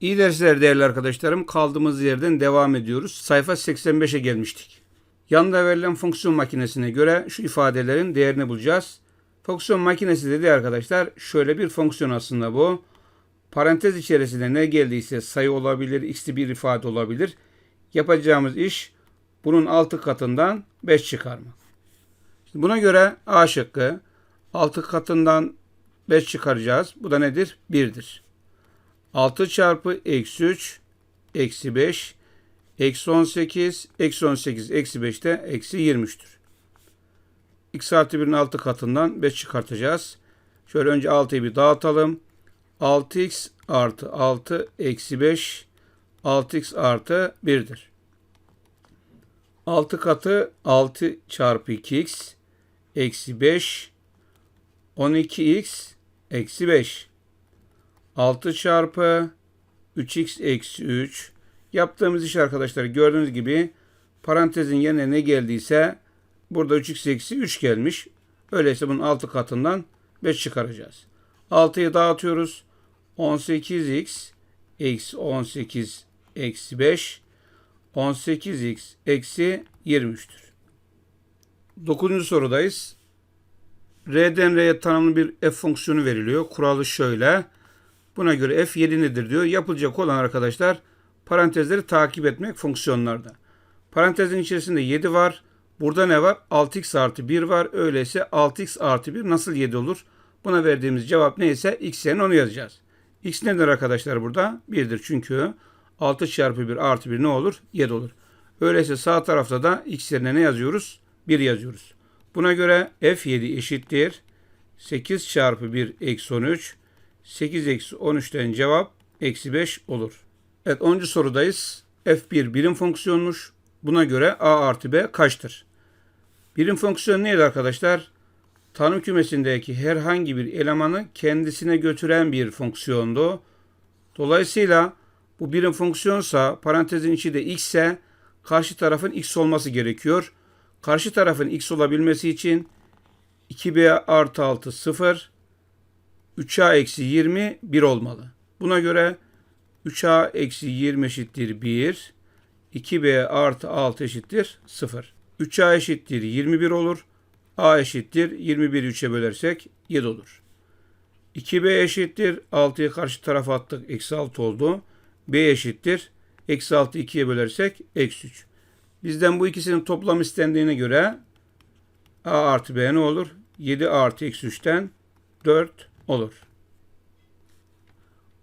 İyi dersler değerli arkadaşlarım. Kaldığımız yerden devam ediyoruz. Sayfa 85'e gelmiştik. Yanında verilen fonksiyon makinesine göre şu ifadelerin değerini bulacağız. Fonksiyon makinesi dedi arkadaşlar şöyle bir fonksiyon aslında bu. Parantez içerisinde ne geldiyse sayı olabilir, x'li bir ifade olabilir. Yapacağımız iş bunun altı katından 5 çıkarmak. Şimdi buna göre A şıkkı 6 katından 5 çıkaracağız. Bu da nedir? 1'dir. 6 çarpı eksi 3 eksi 5 eksi 18 eksi 18 eksi 5 de eksi 23'tür. x artı 1'in 6 katından 5 çıkartacağız. Şöyle önce 6'yı bir dağıtalım. 6x artı 6 eksi 5 6x artı 1'dir. 6 katı 6 çarpı 2x eksi 5 12x eksi 5 6 çarpı 3x eksi 3 yaptığımız iş arkadaşlar gördüğünüz gibi parantezin yerine ne geldiyse burada 3x eksi 3 gelmiş. Öyleyse bunun 6 katından 5 çıkaracağız. 6'yı dağıtıyoruz. 18x eksi 18 eksi 5 18x eksi 23'tür. 9. sorudayız. R'den R'ye tanımlı bir f fonksiyonu veriliyor. Kuralı şöyle. Buna göre f 7 nedir diyor. Yapılacak olan arkadaşlar parantezleri takip etmek fonksiyonlarda. Parantezin içerisinde 7 var. Burada ne var? 6x artı 1 var. Öyleyse 6x artı 1 nasıl 7 olur? Buna verdiğimiz cevap neyse x yerine onu yazacağız. x nedir arkadaşlar burada? 1'dir çünkü 6 çarpı 1 artı 1 ne olur? 7 olur. Öyleyse sağ tarafta da x yerine ne yazıyoruz? 1 yazıyoruz. Buna göre f7 eşittir. 8 çarpı 1 eksi 13. 8 eksi 13'ten cevap eksi 5 olur. Evet 10. sorudayız. f1 birim fonksiyonmuş. Buna göre a artı b kaçtır? Birim fonksiyon neydi arkadaşlar? Tanım kümesindeki herhangi bir elemanı kendisine götüren bir fonksiyondu. Dolayısıyla bu birim fonksiyonsa parantezin içi de x ise karşı tarafın x olması gerekiyor. Karşı tarafın x olabilmesi için 2b artı 6 0 3a eksi 20 1 olmalı. Buna göre 3a eksi 20 eşittir 1. 2b artı 6 eşittir 0. 3a eşittir 21 olur. a eşittir 21'i 3'e bölersek 7 olur. 2b eşittir 6'yı karşı tarafa attık. Eksi 6 oldu. b eşittir. Eksi 6 2'ye bölersek eksi 3. Bizden bu ikisinin toplam istendiğine göre a artı b ne olur? 7 artı eksi 3'ten 4 olur.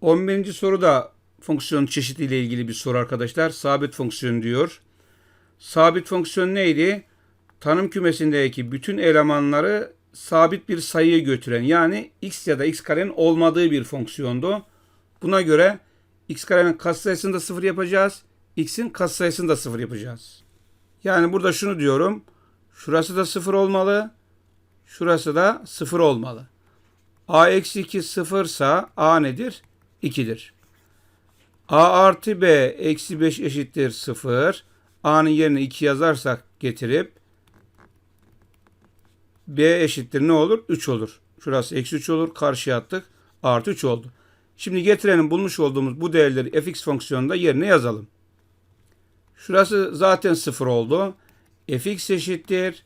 11. soru da fonksiyon çeşidiyle ilgili bir soru arkadaşlar. Sabit fonksiyon diyor. Sabit fonksiyon neydi? Tanım kümesindeki bütün elemanları sabit bir sayıya götüren yani x ya da x karenin olmadığı bir fonksiyondu. Buna göre x karenin katsayısını da sıfır yapacağız. x'in katsayısını da sıfır yapacağız. Yani burada şunu diyorum. Şurası da sıfır olmalı. Şurası da sıfır olmalı. A eksi 2 sıfırsa a nedir? 2'dir. a artı b eksi 5 eşittir 0. a'nın yerine 2 yazarsak getirip b eşittir ne olur? 3 olur. Şurası eksi 3 olur. Karşıya attık. Artı 3 oldu. Şimdi getirenin bulmuş olduğumuz bu değerleri fx fonksiyonunda yerine yazalım. Şurası zaten 0 oldu. fx eşittir.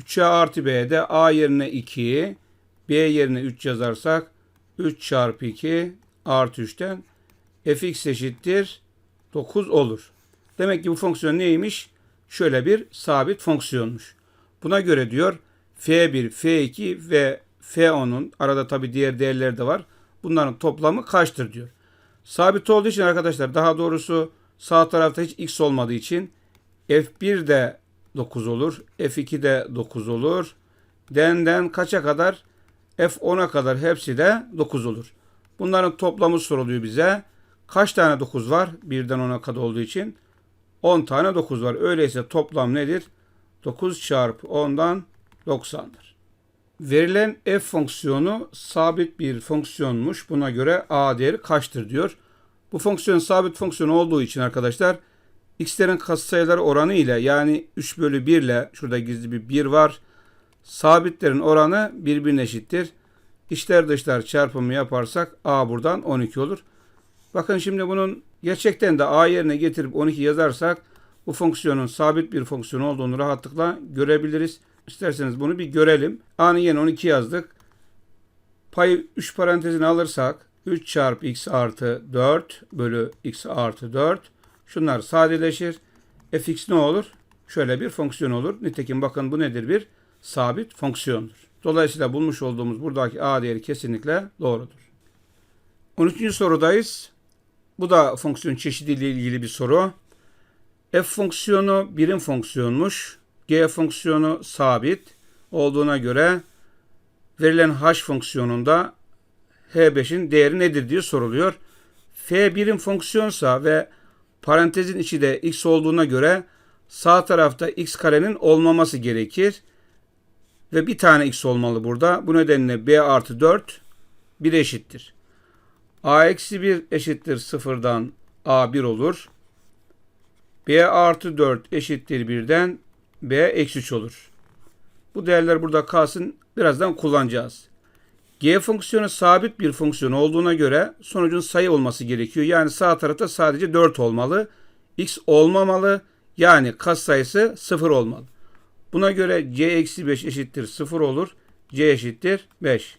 3a artı b'de a yerine 2, b yerine 3 yazarsak 3 çarpı 2 artı 3'ten fx eşittir 9 olur. Demek ki bu fonksiyon neymiş? Şöyle bir sabit fonksiyonmuş. Buna göre diyor f1, f2 ve f10'un arada tabi diğer değerler de var. Bunların toplamı kaçtır diyor. Sabit olduğu için arkadaşlar daha doğrusu sağ tarafta hiç x olmadığı için f1 de 9 olur. f2 de 9 olur. Den'den kaça kadar? F10'a kadar hepsi de 9 olur. Bunların toplamı soruluyor bize. Kaç tane 9 var? 1'den 10'a kadar olduğu için 10 tane 9 var. Öyleyse toplam nedir? 9 çarpı 10'dan 90'dır. Verilen f fonksiyonu sabit bir fonksiyonmuş. Buna göre a değeri kaçtır diyor. Bu fonksiyon sabit fonksiyon olduğu için arkadaşlar x'lerin katsayıları oranı ile yani 3 bölü 1 ile şurada gizli bir 1 var. Sabitlerin oranı birbirine eşittir. İçler dışlar çarpımı yaparsak a buradan 12 olur. Bakın şimdi bunun gerçekten de a yerine getirip 12 yazarsak bu fonksiyonun sabit bir fonksiyon olduğunu rahatlıkla görebiliriz. İsterseniz bunu bir görelim. a'nın yerine 12 yazdık. Payı 3 parantezine alırsak 3 çarpı x artı 4 bölü x artı 4. Şunlar sadeleşir. fx ne olur? Şöyle bir fonksiyon olur. Nitekim bakın bu nedir? Bir sabit fonksiyondur. Dolayısıyla bulmuş olduğumuz buradaki a değeri kesinlikle doğrudur. 13. sorudayız. Bu da fonksiyon çeşidiyle ilgili bir soru. f fonksiyonu birim fonksiyonmuş. g fonksiyonu sabit olduğuna göre verilen h fonksiyonunda h5'in değeri nedir diye soruluyor. f birim fonksiyonsa ve parantezin içi de x olduğuna göre sağ tarafta x karenin olmaması gerekir. Ve bir tane x olmalı burada. Bu nedenle b artı 4 1 eşittir. a eksi 1 eşittir sıfırdan a 1 olur. b artı 4 eşittir 1'den b eksi 3 olur. Bu değerler burada kalsın. Birazdan kullanacağız. G fonksiyonu sabit bir fonksiyon olduğuna göre sonucun sayı olması gerekiyor. Yani sağ tarafta sadece 4 olmalı. X olmamalı. Yani kas sayısı 0 olmalı. Buna göre C eksi 5 eşittir 0 olur. C eşittir 5.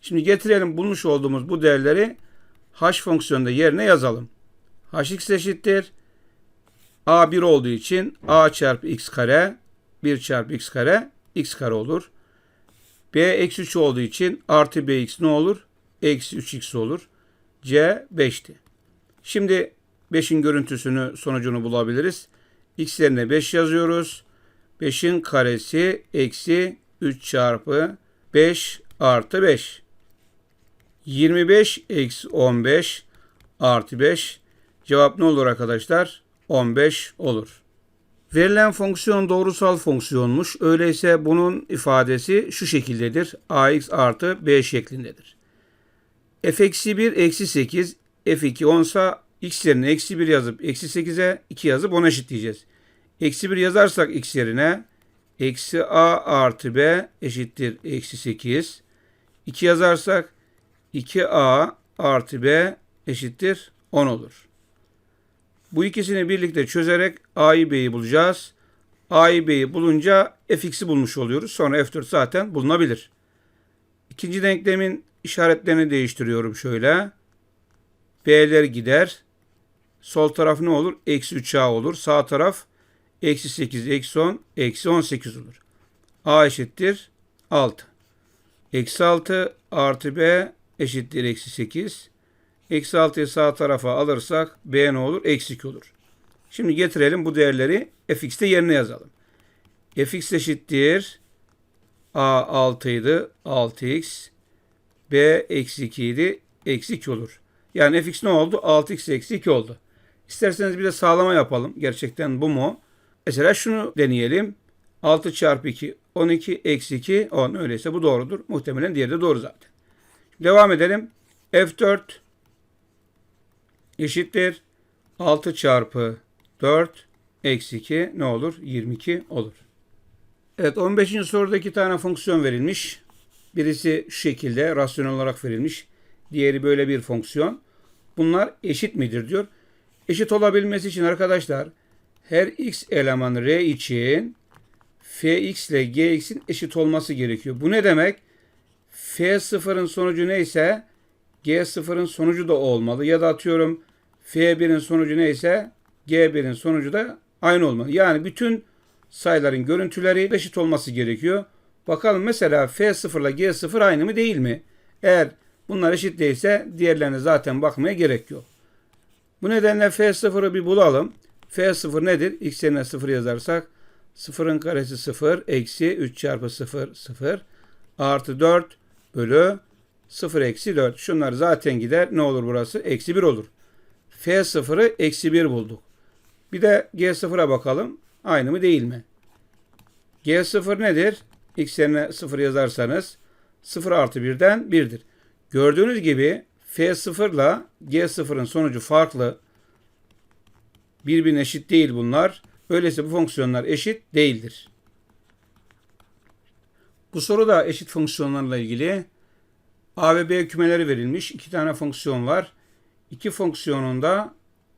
Şimdi getirelim bulmuş olduğumuz bu değerleri H fonksiyonunda yerine yazalım. Hx eşittir. A 1 olduğu için A çarpı x kare 1 çarpı x kare x kare olur. B eksi 3 olduğu için artı bx ne olur? Eksi 3x olur. C 5'ti. Şimdi 5'in görüntüsünü sonucunu bulabiliriz. X yerine 5 yazıyoruz. 5'in karesi eksi 3 çarpı 5 artı 5. 25 eksi 15 artı 5. Cevap ne olur arkadaşlar? 15 olur. Verilen fonksiyon doğrusal fonksiyonmuş. Öyleyse bunun ifadesi şu şekildedir. ax artı b şeklindedir. f eksi 1 eksi 8 f2 onsa x yerine eksi 1 yazıp eksi 8'e 2 yazıp 10 eşitleyeceğiz. Eksi 1 yazarsak x yerine eksi a artı b eşittir eksi 8. 2 yazarsak 2a artı b eşittir 10 olur. Bu ikisini birlikte çözerek a'yı b'yi bulacağız. a'yı b'yi bulunca fx'i bulmuş oluyoruz. Sonra f4 zaten bulunabilir. İkinci denklemin işaretlerini değiştiriyorum şöyle. b'ler gider. Sol taraf ne olur? Eksi 3a olur. Sağ taraf eksi 8, eksi 10, eksi 18 olur. a eşittir 6. Eksi 6 artı b eşittir eksi 8. Eksi 6'yı sağ tarafa alırsak b ne olur? Eksi 2 olur. Şimdi getirelim bu değerleri fx'te yerine yazalım. fx eşittir a 6 idi 6x b eksi 2 idi eksi 2 olur. Yani fx ne oldu? 6x eksi 2 oldu. İsterseniz bir de sağlama yapalım. Gerçekten bu mu? Mesela şunu deneyelim. 6 çarpı 2 12 eksi 2 10 öyleyse bu doğrudur. Muhtemelen diğeri de doğru zaten. Devam edelim. F4 eşittir 6 çarpı 4 eksi 2 ne olur? 22 olur. Evet 15. soruda iki tane fonksiyon verilmiş. Birisi şu şekilde rasyonel olarak verilmiş. Diğeri böyle bir fonksiyon. Bunlar eşit midir diyor. Eşit olabilmesi için arkadaşlar her x eleman r için fx ile gx'in eşit olması gerekiyor. Bu ne demek? f0'ın sonucu neyse g0'ın sonucu da olmalı. Ya da atıyorum f1'in sonucu neyse g1'in sonucu da aynı olmalı. Yani bütün sayıların görüntüleri eşit olması gerekiyor. Bakalım mesela f0 ile g0 aynı mı değil mi? Eğer bunlar eşit değilse diğerlerine zaten bakmaya gerek yok. Bu nedenle f0'ı bir bulalım. F0 nedir? x yerine 0 yazarsak 0'ın karesi 0 eksi 3 çarpı 0 0 artı 4 bölü 0 eksi 4. Şunlar zaten gider. Ne olur burası? Eksi 1 olur. F0'ı eksi 1 bulduk. Bir de G0'a bakalım. Aynı mı değil mi? G0 nedir? X yerine 0 yazarsanız 0 artı 1'den 1'dir. Gördüğünüz gibi F0 ile G0'ın sonucu farklı. Birbirine eşit değil bunlar. Öyleyse bu fonksiyonlar eşit değildir. Bu soruda eşit fonksiyonlarla ilgili A ve B kümeleri verilmiş. İki tane fonksiyon var. iki fonksiyonun da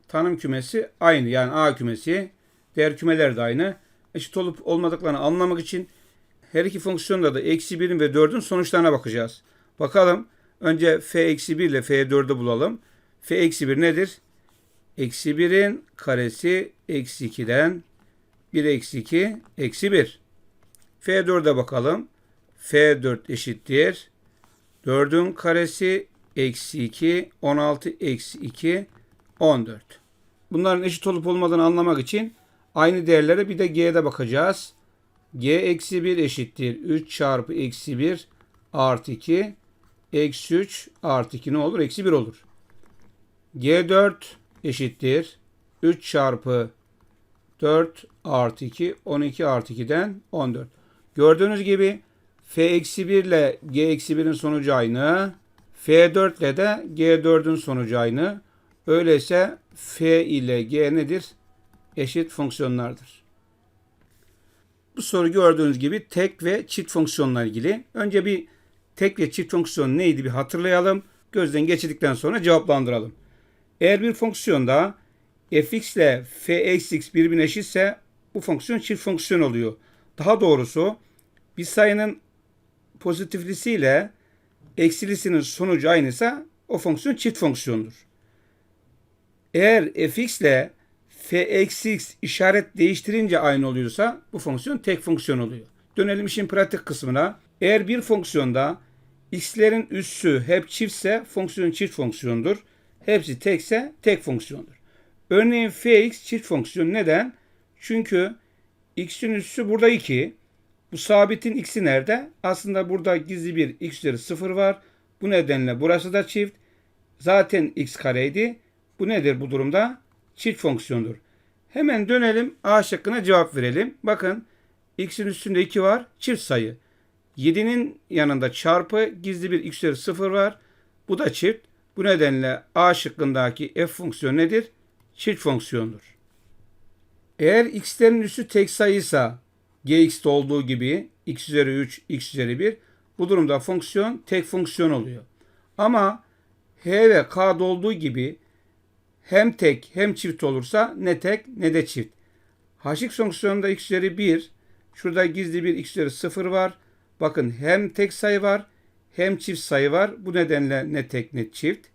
tanım kümesi aynı. Yani A kümesi, değer kümeler de aynı. Eşit olup olmadıklarını anlamak için her iki fonksiyonda da eksi 1'in ve 4'ün sonuçlarına bakacağız. Bakalım. Önce f eksi 1 ile f 4'ü bulalım. f eksi 1 nedir? Eksi 1'in karesi eksi 2'den 1 eksi 2 eksi 1. f4'e bakalım. f4 eşittir. 4'ün karesi eksi 2, 16 eksi 2, 14. Bunların eşit olup olmadığını anlamak için aynı değerlere bir de g'de bakacağız. g eksi 1 eşittir. 3 çarpı eksi 1 artı 2 eksi 3 artı 2 ne olur? Eksi 1 olur. g4 eşittir. 3 çarpı 4 artı 2 12 artı 2'den 14. Gördüğünüz gibi f eksi 1 ile g eksi 1'in sonucu aynı. f4 ile de g4'ün sonucu aynı. Öyleyse f ile g nedir? Eşit fonksiyonlardır. Bu soru gördüğünüz gibi tek ve çift fonksiyonla ilgili. Önce bir tek ve çift fonksiyon neydi bir hatırlayalım. Gözden geçirdikten sonra cevaplandıralım. Eğer bir fonksiyonda fx ile fx birbirine eşitse bu fonksiyon çift fonksiyon oluyor. Daha doğrusu bir sayının pozitiflisiyle eksilisinin sonucu aynıysa o fonksiyon çift fonksiyondur. Eğer fx ile fxx işaret değiştirince aynı oluyorsa bu fonksiyon tek fonksiyon oluyor. Dönelim işin pratik kısmına. Eğer bir fonksiyonda x'lerin üssü hep çiftse fonksiyon çift fonksiyondur. Hepsi tekse tek fonksiyondur. Örneğin fx çift fonksiyon neden? Çünkü x'in üssü burada 2. Bu sabitin x'i nerede? Aslında burada gizli bir x üzeri 0 var. Bu nedenle burası da çift. Zaten x kareydi. Bu nedir bu durumda? Çift fonksiyondur. Hemen dönelim A şıkkına cevap verelim. Bakın x'in üstünde 2 var. Çift sayı. 7'nin yanında çarpı gizli bir x üzeri 0 var. Bu da çift. Bu nedenle A şıkkındaki f fonksiyonu nedir? Çift fonksiyondur. Eğer x'lerin üssü tek sayıysa gx'te olduğu gibi x üzeri 3, x üzeri 1 bu durumda fonksiyon tek fonksiyon oluyor. Ama h ve k'da olduğu gibi hem tek hem çift olursa ne tek ne de çift. Hx fonksiyonunda x üzeri 1, şurada gizli bir x üzeri 0 var. Bakın hem tek sayı var hem çift sayı var. Bu nedenle ne tek ne çift.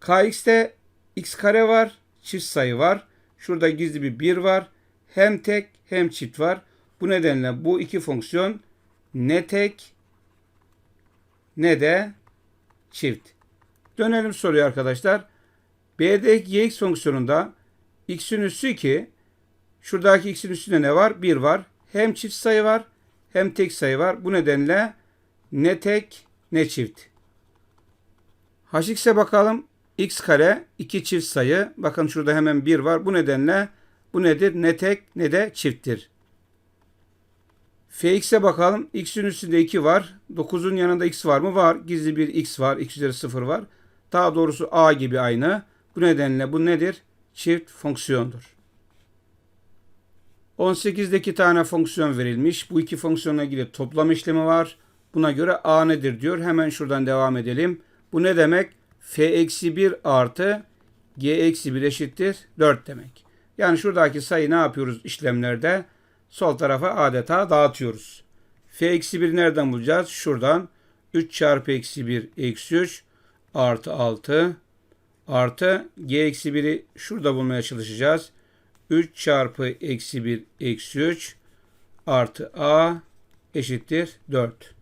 Kx'te x kare var, çift sayı var. Şurada gizli bir 1 var. Hem tek hem çift var. Bu nedenle bu iki fonksiyon ne tek ne de çift. Dönelim soruya arkadaşlar. B'deki gx fonksiyonunda x'in üssü 2. Şuradaki x'in üstünde ne var? 1 var. Hem çift sayı var hem tek sayı var. Bu nedenle ne tek ne çift. Hx'e bakalım. x kare 2 çift sayı. Bakın şurada hemen 1 var. Bu nedenle bu nedir? Ne tek ne de çifttir. Fx'e bakalım. X'in üstünde 2 var. 9'un yanında x var mı? Var. Gizli bir x var. x üzeri 0 var. Daha doğrusu a gibi aynı. Bu nedenle bu nedir? Çift fonksiyondur. 18'de tane fonksiyon verilmiş. Bu iki fonksiyonla ilgili toplam işlemi var. Buna göre a nedir diyor. Hemen şuradan devam edelim. Bu ne demek? f eksi 1 artı g eksi 1 eşittir 4 demek. Yani şuradaki sayı ne yapıyoruz işlemlerde? Sol tarafa adeta dağıtıyoruz. f eksi 1 nereden bulacağız? Şuradan 3 çarpı eksi 1 eksi 3 artı 6 artı g eksi 1'i şurada bulmaya çalışacağız. 3 çarpı eksi 1 eksi 3 artı a eşittir 4.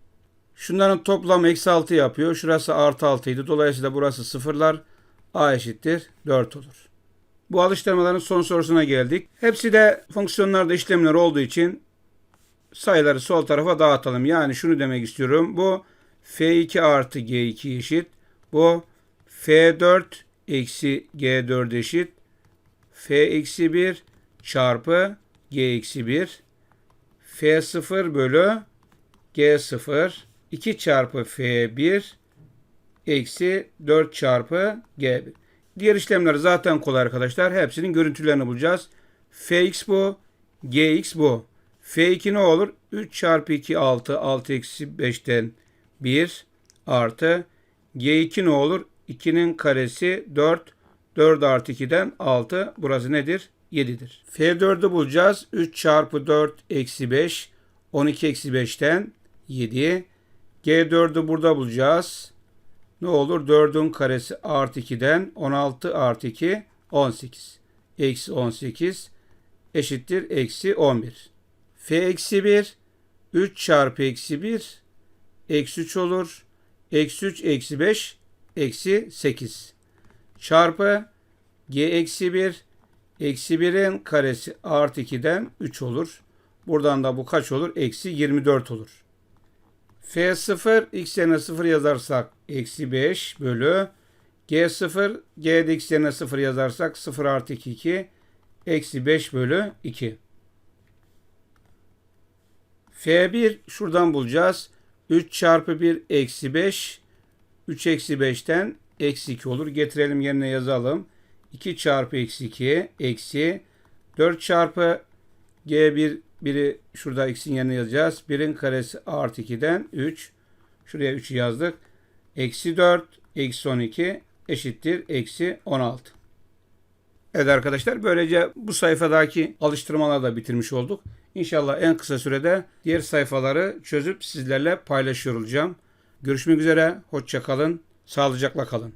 Şunların toplamı eksi 6 yapıyor. Şurası artı 6 idi. Dolayısıyla burası sıfırlar. a eşittir 4 olur. Bu alıştırmaların son sorusuna geldik. Hepsi de fonksiyonlarda işlemler olduğu için sayıları sol tarafa dağıtalım. Yani şunu demek istiyorum. Bu f2 artı g2 eşit. Bu f4 eksi g4 eşit. f eksi 1 çarpı g eksi 1. f0 bölü g0. 2 çarpı f1 eksi 4 çarpı g1. Diğer işlemler zaten kolay arkadaşlar. Hepsinin görüntülerini bulacağız. fx bu, gx bu. f2 ne olur? 3 çarpı 2 6, 6 eksi 5'ten 1 artı g2 ne olur? 2'nin karesi 4. 4 artı 2'den 6. Burası nedir? 7'dir. F4'ü bulacağız. 3 çarpı 4 eksi 5. 12 eksi 5'ten 7. G4'ü burada bulacağız. Ne olur? 4'ün karesi artı 2'den 16 artı 2 18. Eksi 18 eşittir eksi 11. F eksi 1 3 çarpı eksi 1 eksi 3 olur. Eksi 3 eksi 5 eksi 8. Çarpı G eksi 1 eksi 1'in karesi artı 2'den 3 olur. Buradan da bu kaç olur? Eksi 24 olur. F0 x yerine 0 yazarsak eksi 5 bölü G0 G'de x yerine 0 yazarsak 0 artı 2 2 eksi 5 bölü 2. F1 şuradan bulacağız. 3 çarpı 1 eksi 5. 3 eksi 5'ten eksi 2 olur. Getirelim yerine yazalım. 2 çarpı eksi 2 eksi 4 çarpı G1 biri şurada x'in yerine yazacağız. 1'in karesi artı 2'den 3. Şuraya 3'ü yazdık. Eksi 4 eksi 12 eşittir eksi 16. Evet arkadaşlar böylece bu sayfadaki alıştırmaları da bitirmiş olduk. İnşallah en kısa sürede diğer sayfaları çözüp sizlerle paylaşıyor olacağım. Görüşmek üzere, hoşça kalın, sağlıcakla kalın.